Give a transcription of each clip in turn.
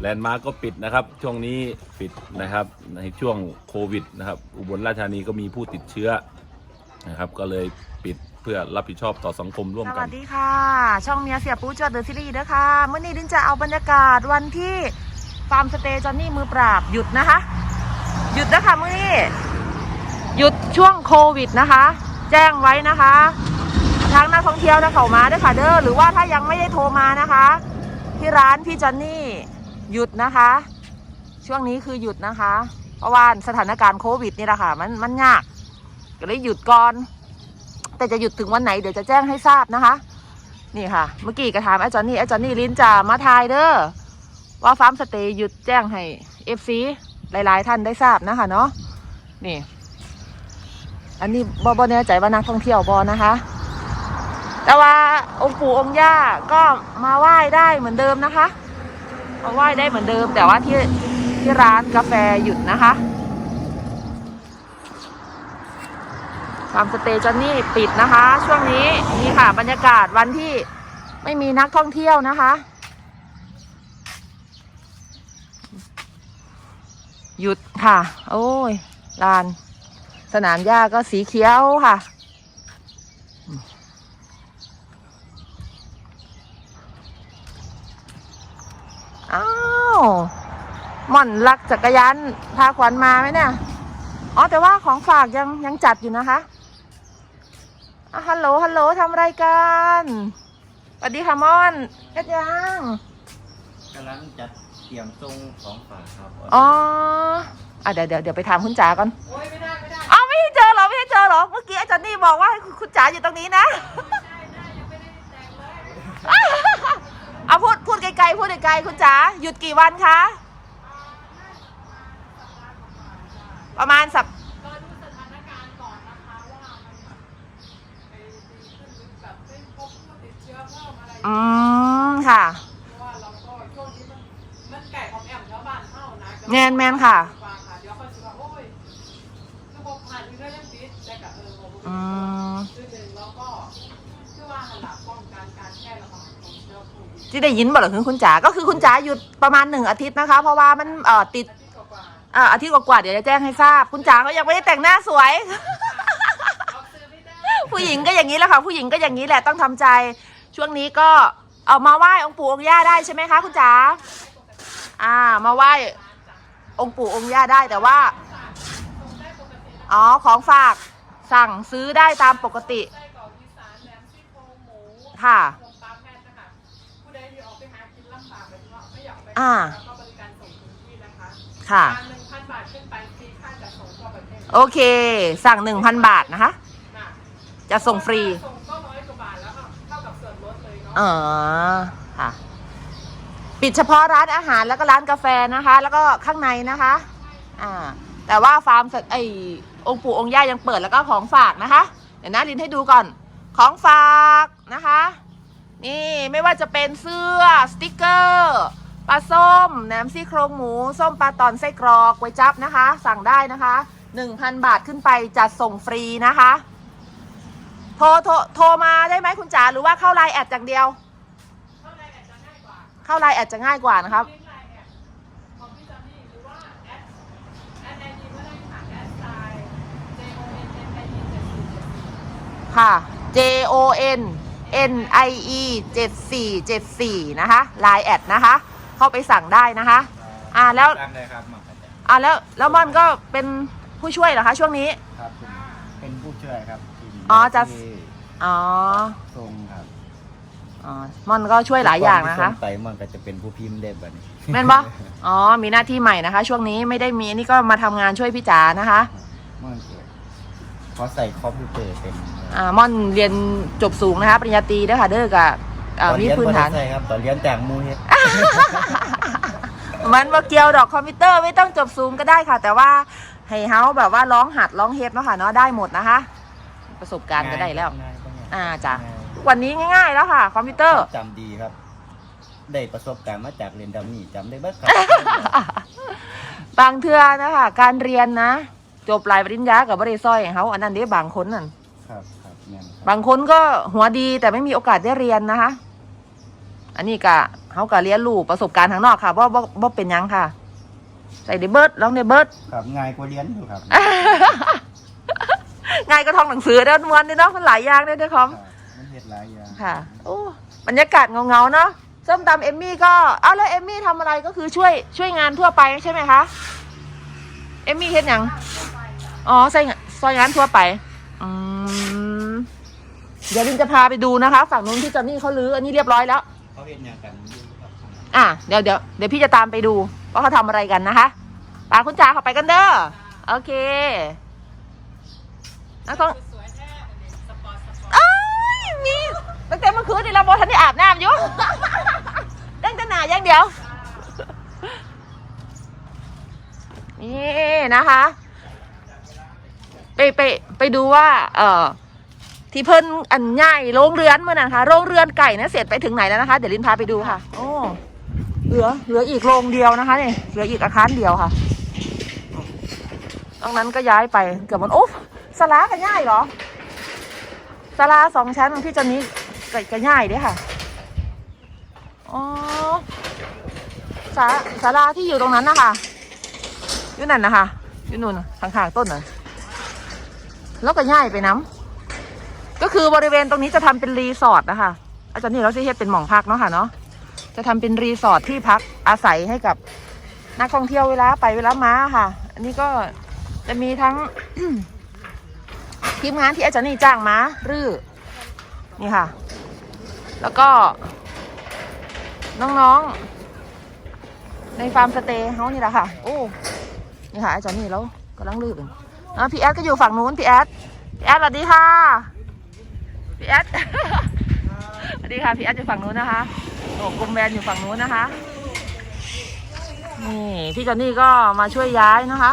แลนด์มาร์กก็ปิดนะครับ ช่วงนี้ปิดนะครับ ในช่วงโควิดนะครับ อุบลราชธานีก็มีผู้ติดเชื้อนะครับ ก็เลยปิดเพื่อรับผิดชอบต่อสังคมร่วมสกัน วัสดีค่ะ ช่องเมียเสียปูจวดเดอะซีรีส์ด้วยค่ะเมื่อนี้ดินจะเอาบรรยากาศวันที่ฟาร์มสเตย์จอนนี่มือปราบหยุดนะคะ หยุดนะคะเมื่อนี้หยุดช่วงโควิดนะคะ แจ้งไว้นะคะทางนักท่องเที่ยวนะเขามาด้วยค่ะเด้อหรือว่าถ้ายังไม่ได้โทรมานะคะ ที่ร้านพี่จอนนี่ หยุดนะคะ ช่วงนี้คือหยุดนะคะ เพราะว่าสถานการณ์โควิดนี่แหละค่ะ มันมันยากก็เลยหยุดก่อน แต่จะหยุดถึงวันไหนเดี๋ยวจะแจ้งให้ทราบนะคะ นี่ค่ะ เมื่อกี้กระถามไอ้จอนนี่ไอ้จอนนี่ลิ้นจะมาทายเด้อว่าฟาร์มสเตย์หยุดแจ้งให้เอฟซีหลาย ๆ ท่านได้ทราบนะคะเนาะนี่ อันนี้บอบแน่ใจว่านักท่องเที่ยวบอนะคะ แต่ว่าองค์ปู่องค์ย่าก็มาไหว้ได้เหมือนเดิมนะคะ มาไหว้ได้เหมือนเดิม แต่ว่าที่ที่ร้านกาแฟหยุดนะคะฟาร์มสเตย์จอนนี่ปิดนะคะ ช่วงนี้นี่ค่ะ บรรยากาศวันที่ไม่มีนักท่องเที่ยวนะคะ หยุดค่ะ โอ้ยลาน สนามหญ้าก็สีเขียวค่ะ อ้าวหม่อนลักจักรยานพาขวัญมาไหมเนี่ย อ๋อแต่ว่าของฝากยังยังจัดอยู่นะคะอะฮัลโหลฮัลโหลทำอะไรกันสวัสดีค่ะม่อนเอ็ดยังกำลังจัดเตรียมทรงของฝากครับอ๋ออะเดี๋ยวเดี๋ยวเดี๋ยวไปถามคุณจ๋าก่อนโอ้ยไม่ได้ไม่ได้อ้าวไม่ให้เจอเหรอไม่ให้เจอเหรอเมื่อกี้อาจารย์นี่บอกว่าให้คุณคุณจ๋าอยู่ตรงนี้นะเอาพูดพูดไกลๆพูดไกลๆคุณจ๋าหยุดกี่วันคะประมาณสัปก็ดูสถานการณ์ก่อนนะคะว่ามันไปดีขึ้นหรือแที่ได้ยินบอกเหรอคือคุณจ๋าก็คือคุณจ๋าหยุดประมาณหนึ่งอาทิตย์นะคะ เพราะว่ามันเอ่อติดอาทิตย์กว่าเอ่ออาทิตย์กว่าๆเดี๋ยวจะแจ้งให้ทราบ คุณจ๋าก็ยังไม่ได้แต่งหน้าสวย ผู้หญิงก็อย่างนี้แหละค่ะ ผู้หญิงก็อย่างนี้แหละต้องทำใจ ช่วงนี้ก็เอามาไหว้องค์ปู่องค์ย่าได้ใช่ไหมคะ คุณจ๋าอ่า มาไหว้องค์ปู่องค์ย่าได้แต่ว่าอ๋อของฝากสั่งซื้อได้ตามปกติค่ะ อยากไปอ่าแล้วก็บริการส่งถึงที่นะคะค่ะ ทางหนึ่งพันบาทขึ้นไปฟรีค่าจัดส่งทั่วประเทศโอเค สั่งหนึ่งพันบาทนะคะ นะจะส่งฟรี ส่งก็ร้อยกว่าบาทแล้วค่ะเท่ากับส่วนลดเลยเนาะอ๋อค่ะ ปิดเฉพาะร้านอาหารแล้วก็ร้านกาแฟนะคะ แล้วก็ข้างในนะคะ อ่า แต่ว่าฟาร์มสัตว์ไอองค์ปู่องค์ย่ายังเปิดแล้วก็ของฝากนะคะ เดี๋ยวนะลินให้ดูก่อน ของฝากนะคะ นี่ไม่ว่าจะเป็นเสื้อสติกเกอร์ ปลาส้มแหนมซี่โครงหมู ส้มปลาตอนไส้กรอกไว้จับนะคะ สั่งได้นะคะ 1,000 บาทขึ้นไปจัดส่งฟรีนะคะ โทรโทรโทรมาได้ไหมคุณจ๋าหรือว่าเข้าไลน์แอดอย่างเดียวเท่าไรแอดจะง่ายกว่าเข้าไลน์แอดจะง่ายกว่านะครับ ค่ะ J O N N I E เจ็ดสี่เจ็ดสี่ค่ะ J O N N I E 7474นะคะไลน์แอดนะคะ เข้าไปสั่งได้นะคะ อ่าแล้วตั้งเลยครับหมากระจายอ่าแล้วแล้วมอนก็เป็นผู้ช่วยเหรอคะช่วงนี้ ครับผมเป็นผู้ช่วยครับที่อ๋อจะ ที่อ๋อ ทรงครับอ๋อมอนก็ช่วยหลายอย่างนะคะที่ทรงไตมันก็จะเป็นผู้พิมพ์เด็บแบบนี้แม่นปะอ๋อ มีหน้าที่ใหม่นะคะ ช่วงนี้ไม่ได้มีนี่ก็มาทำงานช่วยพี่จ๋านะคะ มันเกิดเขาใส่คอมพิวเตอร์เป็นอ่ามอนเรียนจบสูงนะคะ ปริญญาตรีด้วยค่ะ เด้อกับ อ่ามีพื้นฐานใช่ครับตอนเรียนจากหมูเฮ็ดมันมาเกี่ยวดอกคอมพิวเตอร์ไม่ต้องจบสูงก็ได้ค่ะ แต่ว่าให้เฮาแบบว่าร้องหัดร้องเฮดเนาะค่ะเนาะได้หมดนะคะ ประสบการณ์ก็ได้แล้ว ง่ายง่ายอ่าจ้ะง่ายทุกวันนี้ง่ายๆแล้วค่ะ คอมพิวเตอร์ จำดีครับ ได้ประสบการณ์มาจากเรียนดัมนี่จำได้เบิดครับ บางเทือนะคะการเรียนนะ จบหลายปริญญากับบริซ้อยให้เขาอันนั้นเด้บางคนนั่นครับครับแม่นครับบางคนก็หัวดีแต่ไม่มีโอกาสได้เรียนนะคะ ออันนี้ก็เขาก็เรียนรู้ประสบการณ์ทางนอกค่ะว่าว่าว่าเป็นหยังค่ะ ใส่เดเบิร์ดลองเดเบิร์ดครับง่ายกว่าเรียนอยู่ครับ ง่ายก็ท่องหนังสือเด้อมวนเด้อเนาะมันหลายอย่างเด้อเด้อคอมมันเฮ็ดหลายอย่างค่ะโอ้บรรยากาศเงาๆเนาะส้มตำเอมมี่ก็เอาแล้วเอมมี่ทำอะไรก็คือช่วยช่วยงานทั่วไปใช่ไหมคะเอมมี่เฮ็ดหยังอ๋อใส่ซอยงานทั่วไปอืมเดี๋ยวลินจะพาไปดูนะคะ ฝั่งนู้นที่จอนนี่เขาลื้ออันนี้เรียบร้อยแล้ว เขาเฮ็ดหยังกันอยู่ครับอะเดี๋ยวเดี๋ยวเดี๋ยวพี่จะตามไปดูว่าเขาทำอะไรกันนะคะปาคุณจ๋าเข้าไปกันเด้อโอเคนักท่องสวยแท้สปอร์ตสปอร์ตเอ้ยมีตั้งแต่เมื่อคืนนี่เราบอทันได้อาบน้ำอยู่ตั้งแต่หนาอย่างเดียวนี่นะคะ ไปไปไปดูว่า เอ่อ ที่เพิ่นอันใหญ่โรงเรือนเมื่อนั้นค่ะโรงเรือนไก่นะเสร็จไปถึงไหนแล้วนะคะ เดี๋ยวลินพาไปดูค่ะ โอ้เหลือเหลืออีกโรงเดียวนะคะเนี่ยเหลืออีกอาคารเดียวค่ะตรงนั้นก็ย้ายไปเกือบหมันโอ้สลากันง่ายเหรอสลาสองชั้นของพี่จอนนี้ก็ก็ง่ายด้อค่ะอ๋อสาสาราที่อยู่ตรงนั้นนะคะอยู่นั่นนะคะอยู่นู่นข้างๆต้นน่ะแล้วก็ง่ายไปน้ำ ก็คือบริเวณตรงนี้จะทำเป็นรีสอร์ทนะคะ อาจารย์นี่เราสิเฮ็ดเป็นหม่องพักเนาะค่ะเนาะจะทำเป็นรีสอร์ทที่พักอาศัยให้กับนักท่องเที่ยวเวลาไปเวลามาค่ะ อันนี้ก็จะมีทั้งทีมงานที่อาจารย์นี่จ้างมารื้อนี่ค่ะ แล้วก็ น้องๆ ในฟาร์มสเตย์เขานี่แหละค่ะ โอ้นี่ค่ะอาจารย์นี่แล้วกำลังรื้อเป็นอ่พี่แอดก็อยู่ฝั่งนู้นพี่แอดพี่แอดสวัสดีค่ะ พี่แอดสวัสดีค่ะพี่แอดอยู่ฝั่งนู้นนะคะโอ้กลมแบนอยู่ฝั่งนู้นนะคะนี่พี่จอนนี่ก็มาช่วยย้ายนะคะ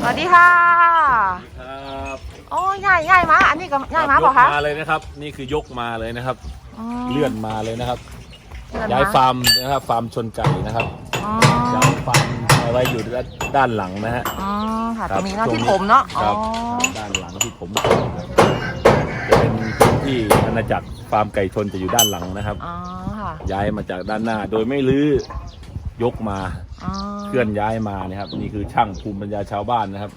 สวัสดีค่ะครับโอ้ยง่ายง่ายมาอันนี้ก็ง่ายมาเปล่าคะยกมาเลยนะครับ นี่คือยกมาเลยนะครับมเลื่อนมาเลยนะครับเลื่อนย้ายมาฟาร์มนะครับฟาร์มชนไก่นะครับอ๋อย้ายฟาร์มเอา ไว้อยู่ด้านหลังนะฮะ อ๋อค่ะคตบรงนี้เนาะตที่ผมเนาะคอ๋อรับด้านหลังที่ผมจะเป็นพื้นที่อาณาจักรฟาร์มไก่ชนจะอยู่ด้านหลังนะครับ อ๋อค่ะ ย้ายมาจากด้านหน้า โดยไม่รื้อยกมาอ๋อเคลื่อนย้ายมานะครับ นี่คือช่างภูมิปัญญาชาวบ้านนะครับ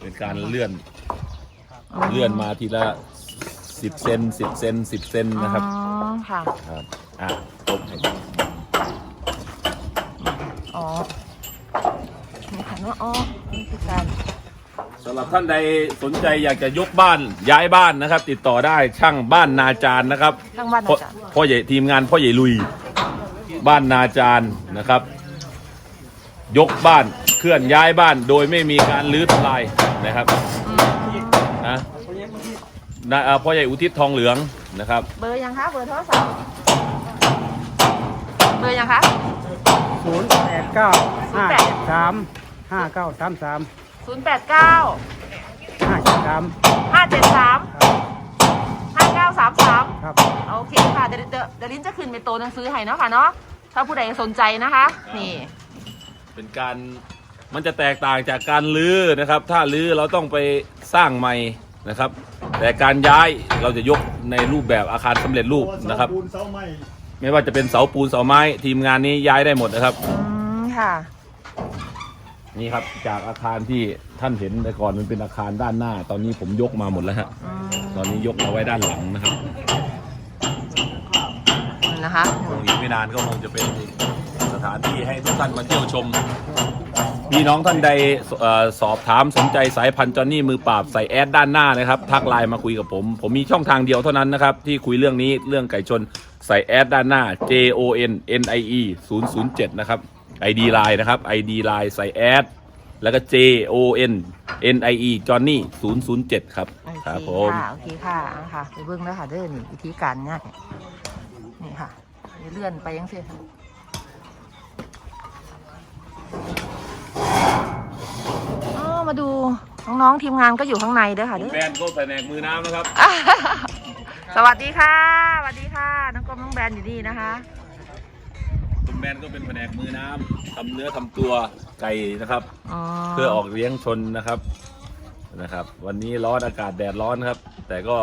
เป็นการเลื่อนเลื่อนมาทีละสิบเซนสิบเซนสิบเซนนะครับอ๋อค่ะ ครับอะตบให้ อ๋อนี่ค่ะ เนาะอ๋อนี่คือการสำหรับท่านใดสนใจอยากจะยกบ้านย้ายบ้านนะครับ ติดต่อได้ช่างบ้านนาจารนะครับข้างบ้านพ่ออาจารย์พ่อใหญ่ทีมงานพ่อใหญ่ลุย บ้านนาจารนะครับ ยกบ้านเคลื่อนย้ายบ้านโดยไม่มีการรื้อทำลายนะครับนะนะเอ่อพ่อใหญ่อุทิศทองเหลืองนะครับเบอร์ยังคะเบอร์โทรศัพท์เบอร์ยังคะศูนย์แปดเก้า ห้าเจ็ดสามห้าเก้าสามสามศูนย์แปดเก้าห้าเจ็ดสามห้าเจ็ดสามห้าเก้าสามสามครับโอเคค่ะเดี๋ยวเดี๋ยวเดี๋ยวลิ้นจะขึ้นเป็นตัวหนังสือให้เนาะค่ะเนาะถ้าผู้ใดสนใจนะคะ นี่เป็นการมันจะแตกต่างจากการลื้อนะครับ ถ้าลื้อเราต้องไปสร้างใหม่นะครับ แต่การย้ายเราจะยกในรูปแบบอาคารสำเร็จรูปนะครับไม่ว่าจะเป็นเสาปูนเสาไม้ทีมงานนี้ย้ายได้หมดนะครับ อืมค่ะ นี่ครับจากอาคารที่ท่านเห็นแต่ก่อนมันเป็นอาคารด้านหน้า ตอนนี้ผมยกมาหมดแล้วฮะอืมตอนนี้ยกมาไว้ด้านหลังนะครับนะคะคงอีกไม่นานก็คงจะเป็นสถานที่ให้ทุกท่านมาเที่ยวชมพี่น้องท่านใดเอ่อสอบถามสนใจสายพันธุ์จอนนี่มือปราบใส่แอดด้านหน้านะครับทักไลน์มาคุยกับผม ผมมีช่องทางเดียวเท่านั้นนะครับ ที่คุยเรื่องนี้เรื่องไก่ชนใส่แอดด้านหน้า J O N N I E 007 นะครับ ID ไลน์นะครับ ID ไลน์ใส่แอดแล้วก็ J O N N I E จอนนี่007 ครับ โอเคครับผม ค่ะโอเคค่ะอะค่ะไปเบิ้งแล้วค่ะเด้อนี่วิธีการง่ายนี่ค่ะเดี๋ยวเลื่อนไปยังเสียค่ะอ๋อมาดูน้องๆทีมงานก็อยู่ข้างในเด้อค่ะเด้อ แบรนด์ก็แผนกมือน้ำนะครับ สวัสดีค่ะ สวัสดีค่ะ น้องกรมน้องแบรนด์อยู่นี่นะคะคุณ แมนก็เป็นแผนกมือน้ำทำเนื้อทำตัวไก่นะครับ อ๋อเพื่อออกเลี้ยงชนนะครับนะครับ วันนี้ร้อนอากาศแดดร้อนครับ แต่ก็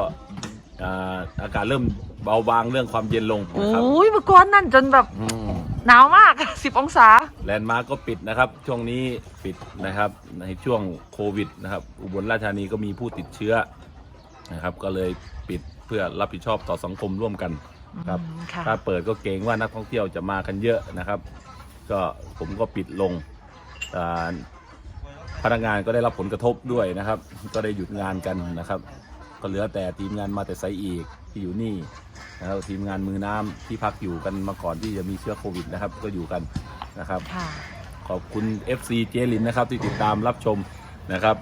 อ่าอากาศเริ่มเบาบางเรื่องความเย็นลงโอนะครับ้ยเมื่อก่อนนั่นจนแบบอืมหนาวมาก 10 องศา แลนด์มาร์กก็ปิดนะครับ ช่วงนี้ปิดนะครับ ในช่วงโควิดนะครับ อุบลราชธานีก็มีผู้ติดเชื้อนะครับ ก็เลยปิดเพื่อรับผิดชอบต่อสังคมร่วมกัน ครับอืมค่ะถ้าเปิดก็เกรงว่านักท่องเที่ยวจะมากันเยอะนะครับ ก็ผมก็ปิดลงอ่าพนักงานก็ได้รับผลกระทบด้วยนะครับ ก็ได้หยุดงานกันนะครับ ก็เหลือแต่ทีมงานมาแต่ไซอีกที่อยู่นี่นะครับทีมงานมือน้ำที่พักอยู่กันมาก่อนที่จะมีเชื้อโควิดนะครับ ก็อยู่กันนะครับค่ะขอบคุณ FC เจลินนะครับที่ติดตามรับชมนะครับ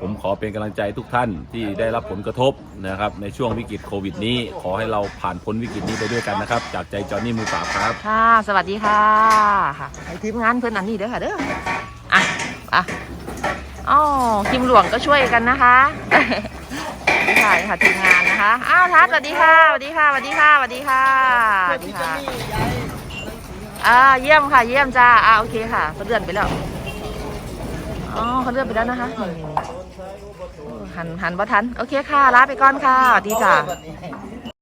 ผมขอเป็นกำลังใจทุกท่านที่ได้รับผลกระทบนะครับในช่วงวิกฤตโควิดนี้ ขอให้เราผ่านพ้นวิกฤตนี้ไปด้วยกันนะครับ จากใจจอห์นนี่มือปราบครับ ค่ะ สวัสดีค่ะค่ะให้ทีมงานเพื่อนอันนี้เด้อค่ะเด้ออะอะอ๋อทีมหลวงก็ช่วยกันนะคะนี่ค่ะนี่ค่ะทีมงานนะคะอ้าวทัศน์สวัสดีค่ะสวัสดีค่ะสวัสดีค่ะสวัสดีค่ะสวัสดีค่ะอ่าเยี่ยมค่ะเยี่ยมจ้าอ่าโอเคค่ะเขาเลื่อนไปแล้ว อ๋อเขาเลื่อนไปแล้วนะคะนี่หันหันว่าทัน โอเคค่ะลาไปก่อนค่ะดีจ้ะ